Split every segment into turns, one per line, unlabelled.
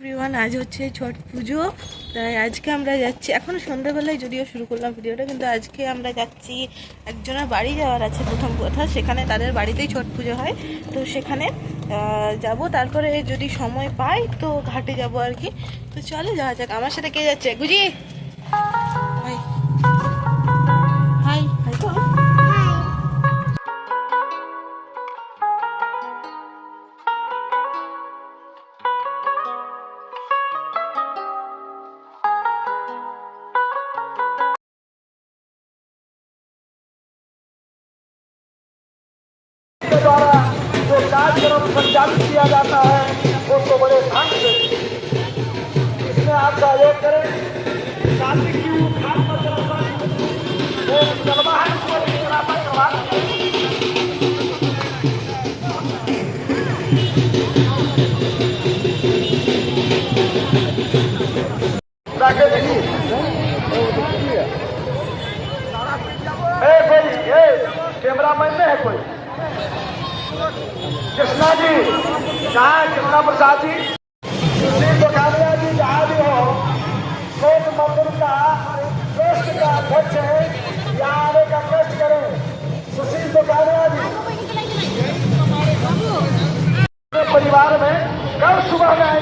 Everyone আজ হচ্ছে ছট পুজো। তাই আজকে আমরা যাচ্ছি। এখন সন্ধ্যাবেলায় যদিও শুরু করলাম ভিডিওটা, কিন্তু আজকে আমরা যাচ্ছি একজনের বাড়ি যাওয়ার আছে প্রথম কথা। সেখানে তাদের বাড়িতেই ছট পুজো হয়। তো সেখানে যাব। তারপরে যদি সময় পাই তো ঘাটে যাব আর কি। তো চলে যাওয়া যাক। আমার সাথে কে যাচ্ছে? গুজি! হাই
के द्वारा जो कार्यक्रम संचालित किया जाता है उसको तो बड़े ढंग से। इसमें आप सहयोग करें। कैमरा मैन में है कोई? कृष्णा जी, जहाँ कृष्णा प्रसाद जी सुशील दोकानिया जी, जहाँ भी हो, शोक मंदिर का ट्रस्ट का अध्यक्ष है, यहाँ आने का कष्ट करें। सुशील दोकानिया जी परिवार में कल सुबह में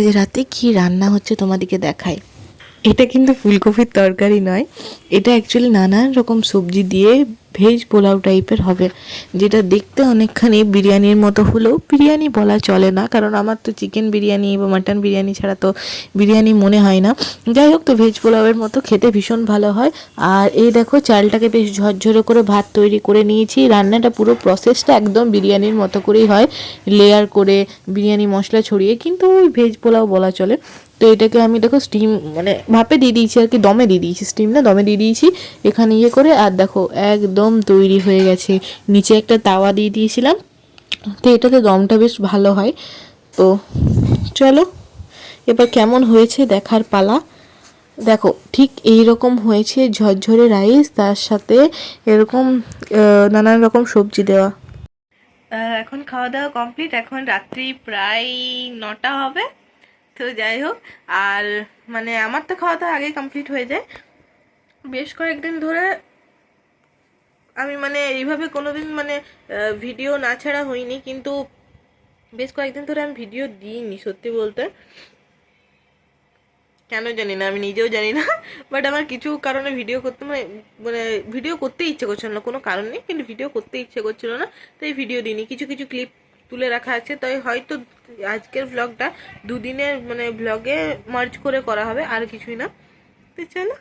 আজ রাতে কি রান্না হচ্ছে তোমাদেরকে দেখাই। এটা কিন্তু ফুলকপির তরকারি নয়, এটা অ্যাকচুয়ালি নানান রকম সবজি দিয়ে ভেজ পোলাও টাইপের হবে। যেটা দেখতে অনেকখানি বিরিয়ানির মতো। হলেও বিরিয়ানি বলা চলে না, কারণ আমার তো চিকেন বিরিয়ানি বা মাটন বিরিয়ানি ছাড়া তো বিরিয়ানি মনে হয় না। যাই হোক, তো ভেজ পোলাওয়ের মতো খেতে ভীষণ ভালো হয়। আর এই দেখো, চালটাকে বেশ ঝরঝরে করে ভাত তৈরি করে নিয়েছি। রান্নাটা পুরো প্রসেসটা একদম বিরিয়ানির মতো করেই হয়। লেয়ার করে বিরিয়ানি মশলা ছড়িয়ে, কিন্তু ওই ভেজ পোলাও বলা চলে। তো এটাকে আমি দেখো স্টিম মানে ভাপে দিয়ে দিয়েছি আর কি, দমে দিয়ে দিয়েছি স্টিম না, দমে দিয়ে দিয়েছি এখানে ইয়ে করে, আর দেখো একদম তৈরি হয়ে গেছে। নিচে একটা তাওয়া দিয়ে দিয়েছিলাম, তো এটাতে দমটা বেশ ভালো হয়। তো চলো, এবার কেমন হয়েছে দেখার পালা। দেখো, ঠিক এই রকম হয়েছে ঝরঝরে রাইস, তার সাথে এরকম নানান রকম সবজি দেওয়া। এখন খাওয়া দাওয়া কমপ্লিট, এখন রাত্রি প্রায় নটা হবে। তো যাই হোক, আর মানে আমার তো খাওয়া দাওয়া আগেই কমপ্লিট হয়ে যায়। বেশ কয়েকদিন ধরে আমি মানে এইভাবে কোনোদিন মানে ভিডিও না ছাড়া হইনি, কিন্তু বেশ কয়েকদিন ধরে আমি ভিডিও দিইনি, সত্যি বলতে। কেন জানি না, আমি নিজেও জানি না বাট আমার কিছু কারণে ভিডিও করতে মানে মানে ভিডিও করতে ইচ্ছে করছিল না, কোনো কারণ নেই, কিন্তু ভিডিও করতে ইচ্ছে করছিল না, তাই ভিডিও দিইনি। কিছু কিছু ক্লিপ তুলে রাখা আছে, তাই হয়তো আজকের ব্লগটা দুদিনের মানে ব্লগে মার্চ করে করা হবে আর কিছুই না। তো চলো।